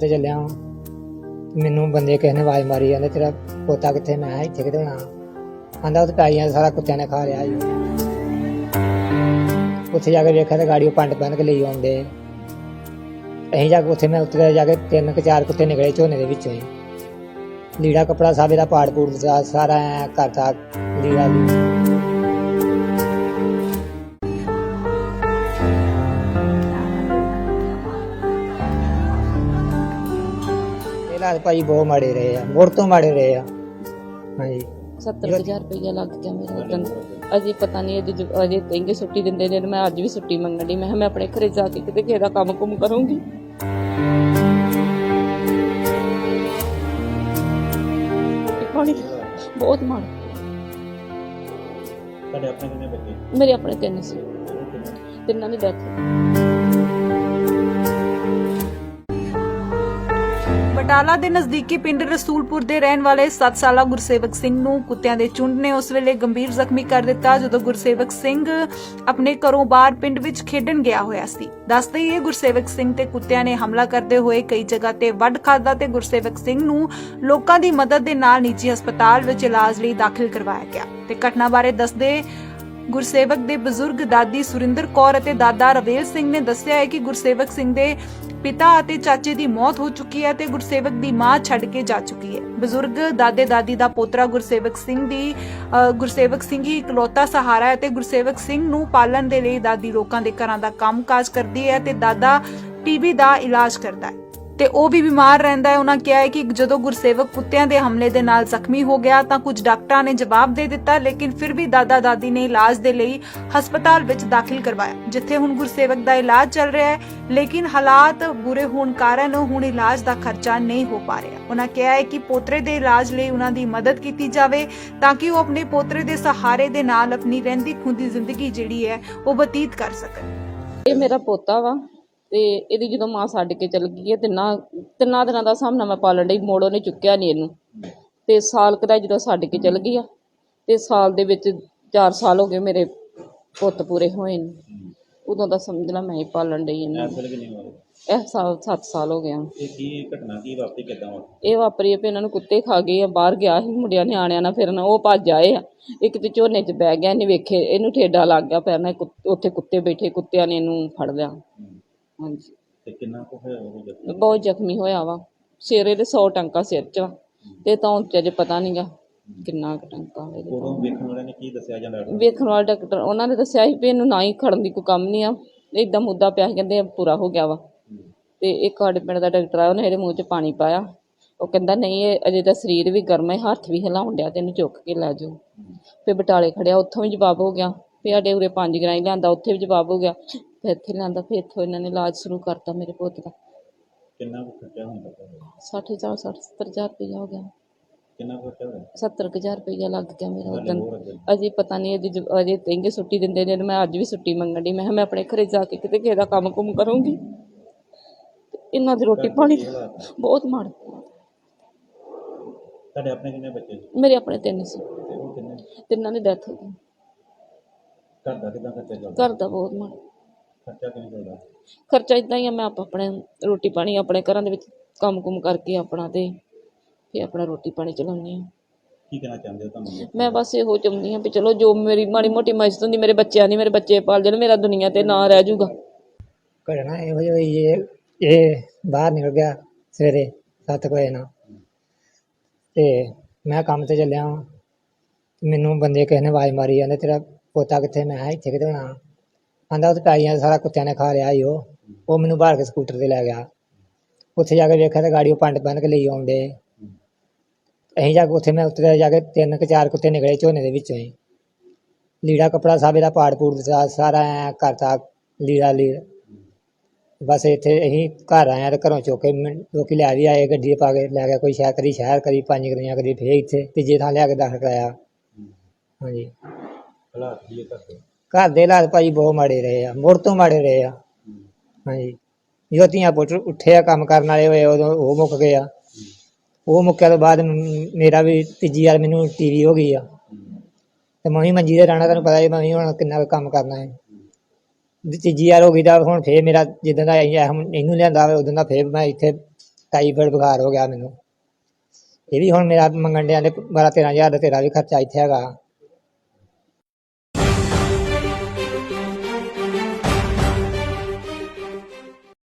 ਤੇ ਚੱਲਿਆ ਵਾਂ। ਮੈਨੂੰ ਬੰਦੇ ਕਿਸੇ ਨੇ ਆਵਾਜ਼ ਮਾਰੀ ਜਾਂਦੇ, ਤੇਰਾ ਪੋਤਾ ਕਿੱਥੇ ਮੈਂ ਕਿਹਾ ਇੱਥੇ ਕਿਤੇ ਹੋਣਾ। ਆਂਦਾ ਉੱਥੇ ਪੈਲੀਆਂ ਸਾਰਾ ਕੁੱਤਿਆਂ ਨੇ ਖਾ ਲਿਆ ਜੀ ਉੱਥੇ ਜਾ ਕੇ ਵੇਖਿਆ ਤੇ ਗਾੜੀ ਉਹ ਪੰਡ ਬੰਨ ਕੇ ਲਈ ਆਉਂਦੇ। ਅਸੀਂ ਜਾ ਕੇ ਉੱਥੇ ਮੈਂ ਉੱਤੇ ਜਾ ਕੇ ਤਿੰਨ ਕਿ ਚਾਰ ਕੁੱਤੇ ਨਿਕਲੇ ਝੋਨੇ ਦੇ ਵਿੱਚੋਂ ਹੀ। ਲੀੜਾ ਕਪੜਾ ਸਭ ਇਹਦਾ ਪਾੜ ਪੂੜ ਦਿੱਤਾ ਸਾਰਾ ਕਰਤਾ ਲੀੜਾ ਵੀ। ਹਾਲਾਤ ਭਾਈ ਬਹੁਤ ਮਾੜੇ ਰਹੇ ਆ ਮੁੜ ਤੋਂ ਮਾੜੇ ਰਹੇ ਆ। ਹਾਂਜੀ। 70000 ਰੁਪਇਆ ਲੱਗ ਗਿਆ ਮੇਰਾ ਉਦੋਂ ਅਜੇ ਪਤਾ ਨਹੀਂ ਅਜੇ ਅਜੇ ਕਹਿੰਗੇ ਛੁੱਟੀ ਦਿੰਦੇ ਨੇ ਤੇ ਮੈਂ ਅੱਜ ਵੀ ਛੁੱਟੀ ਮੰਗਣ ਦੀ ਮੈਂ ਕਿਹਾ ਮੈਂ ਆਪਣੇ ਘਰੇ ਜਾ ਕੇ ਕਿਤੇ ਦਾ ਕੰਮ ਕੁਮ ਕਰੂੰਗੀ। ਪਾਣੀ ਬਹੁਤ ਮਾੜਾ। ਤੁਹਾਡੇ ਆਪਣੇ ਕਿੰਨੇ ਬੱਚੇ? ਮੇਰੇ ਆਪਣੇ ਤਿੰਨ ਸੀ। ਤਿੰਨਾਂ ਦੀ ਡੈਥ ਬਟਾਲਾ ਦੇ ਨਜ਼ਦੀਕੀ ਪਿੰਡ ਰਸੂਲਪੁਰ ਦੇ ਰਹਿਣ ਵਾਲੇ 7 ਸਾਲਾ ਗੁਰਸੇਵਕ ਸਿੰਘ ਨੂੰ ਕੁੱਤਿਆਂ ਦੇ ਚੁੰਡ ਨੇ ਉਸ ਵੇਲੇ ਗੰਭੀਰ ਜ਼ਖਮੀ ਕਰ ਦਿੱਤਾ ਜਦੋਂ ਗੁਰਸੇਵਕ ਸਿੰਘ ਆਪਣੇ ਘਰੋਂ ਬਾਹਰ ਪਿੰਡ ਵਿੱਚ ਖੇਡਣ ਗਿਆ ਹੋਇਆ ਸੀ। ਦੱਸਦੇ ਹੀ ਗੁਰਸੇਵਕ ਸਿੰਘ ਤੇ ਕੁੱਤਿਆਂ ਨੇ ਹਮਲਾ ਕਰਦੇ ਹੋਏ ਕਈ ਜਗ੍ਹਾ ਤੇ ਵੱਢ ਖਾਦਾ ਤੇ ਗੁਰਸੇਵਕ ਸਿੰਘ ਨੂੰ ਲੋਕਾਂ ਦੀ ਮਦਦ ਦੇ ਨਾਲ ਨਿੱਜੀ ਹਸਪਤਾਲ ਵਿੱਚ ਇਲਾਜ ਲਈ ਦਾਖਲ ਕਰਵਾਇਆ ਗਿਆ। ਤੇ ਘਟਨਾ ਬਾਰੇ ਦੱਸਦੇ ਗੁਰਸੇਵਕ ਦੇ ਬਜ਼ੁਰਗ ਦਾਦੀ ਸੁਰਿੰਦਰ ਕੌਰ ਅਤੇ ਦਾਦਾ ਰਵੇਲ ਸਿੰਘ ਨੇ ਦੱਸਿਆ ਹੈ ਕਿ ਗੁਰਸੇਵਕ ਸਿੰਘ ਦੇ ਪਿਤਾ ਅਤੇ ਚਾਚੇ ਦੀ ਮੌਤ ਹੋ ਚੁੱਕੀ ਹੈ ਤੇ ਗੁਰਸੇਵਕ ਦੀ ਮਾਂ ਛੱਡ ਕੇ ਜਾ ਚੁੱਕੀ ਹੈ। ਬਜ਼ੁਰਗ ਦਾਦੇ ਦਾਦੀ ਦਾ ਪੋਤਰਾ ਗੁਰਸੇਵਕ ਸਿੰਘ ਦੀ ਗੁਰਸੇਵਕ ਸਿੰਘ ਹੀ ਇਕਲੌਤਾ ਸਹਾਰਾ ਹੈ ਤੇ ਗੁਰਸੇਵਕ ਸਿੰਘ ਨੂੰ ਪਾਲਣ ਦੇ ਲਈ ਦਾਦੀ ਲੋਕਾਂ ਦੇ ਘਰਾਂ ਦਾ ਕੰਮਕਾਜ ਕਰਦੀ ਹੈ ਤੇ ਦਾਦਾ ਟੀਬੀ ਦਾ ਇਲਾਜ ਕਰਦਾ ਹੈ। ਤੇ ਉਹ ਵੀ ਬਿਮਾਰ ਰਹਿੰਦਾ ਹੈ। ਉਹਨਾਂ ਕਿਹਾ ਹੈ ਕਿ ਜਦੋਂ ਗੁਰਸੇਵਕ ਕੁੱਤਿਆਂ ਦੇ ਹਮਲੇ ਦੇ ਨਾਲ ਜ਼ਖਮੀ ਹੋ ਗਿਆ ਤਾਂ ਕੁਝ ਡਾਕਟਰਾਂ ਨੇ ਜਵਾਬ ਦੇ ਦਿੱਤਾ, ਲੇਕਿਨ ਫਿਰ ਵੀ ਦਾਦਾ ਦਾਦੀ ਨੇ ਇਲਾਜ ਦੇ ਲਈ ਹਸਪਤਾਲ ਵਿੱਚ ਦਾਖਲ ਕਰਵਾਇਆ, ਜਿੱਥੇ ਹੁਣ ਗੁਰਸੇਵਕ ਦਾ ਇਲਾਜ ਚੱਲ ਰਿਹਾ ਹੈ। ਲੇਕਿਨ ਹਾਲਾਤ ਬੁਰੇ ਹੋਣ ਕਾਰਨ ਹੁਣ ਇਲਾਜ ਦਾ ਖਰਚਾ ਨਹੀਂ ਹੋ ਪਾ ਰਿਹਾ। ਉਹਨਾਂ ਕਿਹਾ ਹੈ ਕਿ ਪੋਤਰੇ ਦੇ ਇਲਾਜ ਲਈ ਉਹਨਾਂ ਦੀ ਮਦਦ ਕੀਤੀ ਜਾਵੇ ਤਾਂ ਕਿ ਉਹ ਆਪਣੇ ਪੋਤਰੇ ਦੇ ਸਹਾਰੇ ਦੇ ਨਾਲ ਆਪਣੀ ਰਹਿੰਦੀ ਖੁੰਦੀ ਜ਼ਿੰਦਗੀ ਜਿਹੜੀ ਹੈ, ਉਹ ਬਤੀਤ ਕਰ ਸਕਣ। ਇਹ ਮੇਰਾ ਪੋਤਾ ਵਾ। ਤੇ ਇਹਦੀ ਜਦੋਂ ਮਾਂ ਛੱਡ ਕੇ ਚਲ ਗਈ ਹੈ ਤਿੰਨਾਂ ਤਿੰਨਾਂ ਦਿਨਾਂ ਦਾ ਸਾਹਮਣਾ ਮੈਂ ਪਾਲਣ ਡਈ ਮੋੜੋ ਨੇ ਚੁੱਕਿਆ ਨਹੀਂ ਇਹਨੂੰ। ਤੇ ਸਾਲ ਕੁ ਦਾ ਜਦੋਂ ਛੱਡ ਕੇ ਚਲ ਗਈ ਆ ਤੇ ਸਾਲ ਦੇ ਵਿੱਚ 4 ਸਾਲ ਹੋ ਗਏ ਮੇਰੇ ਪੁੱਤ ਪੂਰੇ ਹੋਏ ਨੇ। ਉਦੋਂ ਦਾ ਸਮਝ ਲਾ ਮੈਂ ਹੀ ਪਾਲਣ ਡਈ ਇਹਨੂੰ। ਇਸ ਵੇਲੇ ਕਿੰਨੀ ਉਮਰ ਹੈ? ਇਹ ਸਾਲ 7 ਸਾਲ ਹੋ ਗਿਆ ਇਹ ਕੀ ਘਟਨਾ ਕੀ ਵਾਪਰੀ ਕਿਦਾਂ ਇਹ ਵਾਪਰੀ ਆ ਵੀ ਇਹਨਾਂ ਨੂੰ ਕੁੱਤੇ ਖਾ ਗਏ ਆ ਬਾਹਰ ਗਿਆ ਸੀ ਮੁੰਡਿਆਂ ਨਿਆਣਿਆਂ ਨਾਲ ਫਿਰਨ ਉਹ ਭੱਜ ਆਏ ਆ। ਇੱਕ ਤੇ ਝੋਨੇ 'ਚ ਬਹਿ ਗਿਆ ਇਹਨੇ ਵੇਖੇ ਇਹਨੂੰ ਠੇਡਾ ਲੱਗ ਗਿਆ ਪੈਰ ਨਾਲ ਕੁੱਤ- ਉੱਥੇ ਕੁੱਤੇ ਬੈਠੇ ਕੁੱਤਿਆਂ ਨੇ ਇਹਨੂੰ ਫੜ ਲਿਆ। ਹਾਂਜੀ। ਤੇ ਕਿੰਨਾ ਕੁ ਹੋਇਆ ਉਹ ਜਦ ਬਹੁਤ ਜ਼ਖਮੀ ਹੋਇਆ ਵਾ। ਸਿਰੇ ਦੇ 100 ਟੰਕਾ ਸਿਰ 'ਚ ਵਾ। ਤੇ ਤਾਂ ਚ ਅਜੇ ਪਤਾ ਨਹੀਂਗਾ ਕਿੰਨਾ ਕੁ ਟੰਕਾ ਹੋਇਆ ਉਦੋਂ ਵੇਖਣ ਵਾਲਿਆਂ ਨੇ ਕੀ ਦੱਸਿਆ ਜਾਂ ਡਾਕਟਰ? ਵੇਖਣ ਵਾਲਾ ਡਾਕਟਰ ਉਹਨਾਂ ਨੇ ਦੱਸਿਆ ਸੀ ਵੀ ਇਹਨੂੰ ਨਾ ਹੀ ਖੜਨ ਦੀ ਕੋਈ ਕੰਮ ਨਹੀਂ ਆ। ਇਦਾਂ ਮੁੱਦਾ ਪਿਆ ਸੀ ਕਹਿੰਦੇ ਪੂਰਾ ਹੋ ਗਿਆ ਵਾ। ਤੇ ਇੱਕ ਸਾਡੇ ਪਿੰਡ ਦਾ ਡਾਕਟਰ ਆ ਉਹਨੇ ਇਹਦੇ ਮੂੰਹ 'ਚ ਪਾਣੀ ਪਾਇਆ। ਉਹ ਕਹਿੰਦਾ ਨਹੀਂ ਇਹ ਅਜੇ ਤਾਂ ਸਰੀਰ ਵੀ ਗਰਮ ਹੈ ਹੱਥ ਵੀ ਹਿਲਾਉਣ ਡਿਆ ਤੇ ਇਹਨੂੰ ਚੁੱਕ ਕੇ ਲੈ ਜਾਓ। ਫਿਰ ਬਟਾਲੇ ਖੜਿਆ ਉੱਥੋਂ ਵੀ ਜਵਾਬ ਹੋ ਗਿਆ। ਫਿਰ ਸਾਡੇ ਉਰੇ ਪੰਜ ਗਰਾਈ ਲਿਆਂਦਾ ਉੱਥੇ ਵੀ ਜਵਾਬ ਹੋ ਗਿਆ। ਫਿਰ ਇੱਥੇ ਲਿਆਂਦਾ ਫਿਰ ਇੱਥੋਂ ਇਹਨਾਂ ਨੇ ਇਲਾਜ ਸ਼ੁਰੂ ਕਰਤਾ ਮੇਰੇ ਪੁੱਤ ਦਾ। ਕਿੰਨਾ ਕੁ ਖਰਚਾ ਹੁੰਦਾ ਤੁਹਾਡਾ? 60 ਹਜ਼ਾਰ 60 ਹਜ਼ਾਰ ਰੁਪਇਆ ਹੋ ਗਿਆ। ਕਿੰਨਾ ਕੁ ਖਰਚਾ ਹੋਇਆ? 70 ਹਜ਼ਾਰ ਰੁਪਇਆ ਲੱਗ ਗਿਆ ਮੇਰਾ ਹੋਰ ਉਦੋਂ ਅੱਗੇ? ਅਜੇ ਪਤਾ ਨਹੀਂ ਅਜੇ ਜ- ਅਜੇ ਕਹਿੰਗੇ ਛੁੱਟੀ ਦਿੰਦੇ ਨੇ ਤੇ ਮੈਂ ਅੱਜ ਵੀ ਛੁੱਟੀ ਮੰਗਣ ਦੀ ਮੈਂ ਕਿਹਾ ਮੈਂ ਆਪਣੇ ਘਰੇ ਜਾ ਕੇ ਕਿਤੇ ਕਿਸੇ ਦਾ ਕੰਮ ਕੁਮ ਕਰੂੰਗੀ। ਤੇ ਇਹਨਾਂ ਦੀ ਰੋਟੀ ਪਾਣੀ ਕੀ ਹਾਲਾਤ ਆ? ਬਹੁਤ ਮਾੜਾ। ਤੁਹਾਡੇ ਆਪਣੇ ਕਿੰਨੇ ਬੱਚੇ ਸੀ? ਮੇਰੇ ਆਪਣੇ ਤਿੰਨ ਸੀ। ਤੇ ਉਹ ਕਿੰਨੇ? ਤਿੰਨਾਂ ਦੀ ਡੈਥ ਹੋ ਗਈ। ਘਰ ਦਾ ਕਿਦਾਂ ਖਰਚਾ ਚੱਲਦਾ? ਘਰ ਦਾ ਬਹੁਤ ਮਾੜਾ। ਖਰਚਾ ਕਿਵੇਂ ਚੱਲਦਾ? ਖਰਚਾ ਇਦਾਂ ਹੀ ਆ ਮੈਂ ਆਪ ਆਪਣੇ ਰੋਟੀ ਪਾਣੀ ਆਪਣੇ ਘਰਾਂ ਦੇ ਵਿੱਚ ਕੰਮ ਕੁਮ ਕਰਕੇ ਆਪਣਾ ਤੇ ਫਿਰ ਆਪਣਾ ਰੋਟੀ ਪਾਣੀ ਚਲਾਉਂਦੀ ਹਾਂ। ਕੀ ਕਹਿਣਾ ਚਾਹੁੰਦੇ ਹੋ ਤੁਹਾਨੂੰ? ਮੈਂ ਬਸ ਇਹੋ ਚਾਹੁੰਦੀ ਹਾਂ ਵੀ ਚਲੋ ਜੋ ਮੇਰੀ ਮਾੜੀ ਮੋਟੀ ਮਦਦ ਹੁੰਦੀ ਮੇਰੇ ਬੱਚਿਆਂ ਦੀ ਮੇਰੇ ਬੱਚੇ ਪਾਲ ਜਾਣ ਮੇਰਾ ਦੁਨੀਆ ਤੇ ਨਾਂ ਰਹਿ ਜਾਊਗਾ। ਘਟਨਾ ਇਹੋ ਜਿਹੀ ਹੋਈ ਇਹ ਇਹ ਬਾਹਰ ਨਿਕਲ ਗਿਆ ਸਵੇਰੇ ਸੱਤ ਕੁ ਵਜੇ ਨਾਲ ਤੇ ਮੈਂ ਕੰਮ ਤੇ ਚੱਲਿਆ ਵਾਂ। ਮੈਨੂੰ ਬੰਦੇ ਕਿਸੇ ਨੇ ਆਵਾਜ਼ ਮਾਰੀ ਜਾਂਦੇ ਤੇਰਾ ਪੋਤਾ ਕਿੱਥੇ? ਮੈਂ ਕਿਹਾ ਇੱਥੇ ਕਿਤੇ ਹੋਣਾ। ਆਂਦਾ ਉੱਥੇ ਪੈਲੀਆਂ ਸਾਰਾ ਕੁੱਤਿਆਂ ਨੇ ਖਾ ਲਿਆ ਈ ਉਹ। ਉਹ ਮੈਨੂੰ ਬਾਹਰ ਕੇ ਸਕੂਟਰ ਤੇ ਲੈ ਗਿਆ। ਉੱਥੇ ਜਾ ਕੇ ਵੇਖਿਆ ਤੇ ਗਾੜੀ ਉਹ ਪੰਡ ਬੰਨ ਕੇ ਲਈ ਆਉਂਦੇ। ਅਸੀਂ ਜਾ ਕੇ ਉੱਥੇ ਮੈਂ ਉੱਤੇ ਜਾ ਕੇ ਤਿੰਨ ਕਿ ਚਾਰ ਕੁੱਤੇ ਨਿਕਲੇ ਝੋਨੇ ਦੇ ਵਿੱਚੋਂ ਹੀ। ਲੀੜਾ ਕਪੜਾ ਸਭ ਇਹਦਾ ਪਾੜ ਪੂੜ ਦਿੱਤਾ ਸਾਰਾ ਐਂ ਘਰ ਦਾ ਲੀੜਾ ਲੀੜ ਬਸ ਇੱਥੇ ਅਸੀਂ ਘਰ ਹਾਂ ਤੇ ਘਰੋਂ ਚੁੱਕ ਕੇ ਮੈਂ- ਲੋਕੀ ਲੈ ਵੀ ਆਏ ਗੱਡੀ 'ਚ ਪਾ ਕੇ ਲੈ ਗਿਆ ਕੋਈ ਸ਼ਹਿਰ ਕਰੀ ਸ਼ਹਿਰ ਕਰੀ ਪੰਜ ਗਰੀਆਂ ਕਰੀ ਫੇਰ ਇੱਥੇ ਤੀਜੇ ਥਾਂ ਲਿਆ ਕੇ ਦਾਖਲ ਕਰਾਇਆ। ਹਾਂਜੀ। ਹਾਲਾਤ ਕੀ ਹੈ ਘਰ ਦੇ? ਘਰ ਦੇ ਹਾਲਾਤ ਭਾਜੀ ਬਹੁਤ ਮਾੜੇ ਰਹੇ ਆ, ਮੁੜ ਤੋਂ ਮਾੜੇ ਰਹੇ ਆ। ਹਾਂਜੀ। ਜਦੋਂ ਧੀਆਂ ਪੁੱਤ ਉੱਠੇ ਆ ਕੰਮ ਕਰਨ ਵਾਲੇ ਹੋਏ, ਉਦੋਂ ਉਹ ਮੁੱਕ ਗਏ ਆ ਉਹ ਮੁੱਕਿਆ ਤੋਂ ਬਾਅਦ ਮੇਰਾ ਵੀ ਤੀਜੀ ਵਾਰ ਮੈਨੂੰ ਟੀਵੀ ਹੋ ਗਈ ਆ। ਤੇ ਮੈਂ ਵੀ ਮੰਜੀ ਤੇ ਰਹਿਣਾ, ਤੁਹਾਨੂੰ ਪਤਾ ਹੀ ਮੈਂ ਵੀ ਹੁਣ ਕਿੰਨਾ ਕੁ ਕੰਮ ਕਰਨਾ ਹੈ। ਤੀਜੀ ਵਾਰ ਹੋ ਗਈ ਤਾਂ ਹੁਣ ਫੇਰ ਮੇਰਾ ਜਿੱਦਾਂ ਦਾ ਇਹ- ਇਹਨੂੰ ਲਿਆਂਦਾ ਉਦੋਂ ਦਾ ਫੇਰ ਮੈਂ ਇੱਥੇ ਟਾਈਫਾਇਡ ਬੁਖਾਰ ਹੋ ਗਿਆ ਮੈਨੂੰ। ਇਹ ਵੀ ਹੁਣ ਮੇਰਾ ਮੰਗਣ ਡਿਆ ਦੇ, ਬਾਰਾਂ ਤੇਰਾਂ ਹਜ਼ਾਰ ਦਾ ਤੇਰਾ ਵੀ ਖਰਚਾ ਇੱਥੇ ਹੈਗਾ।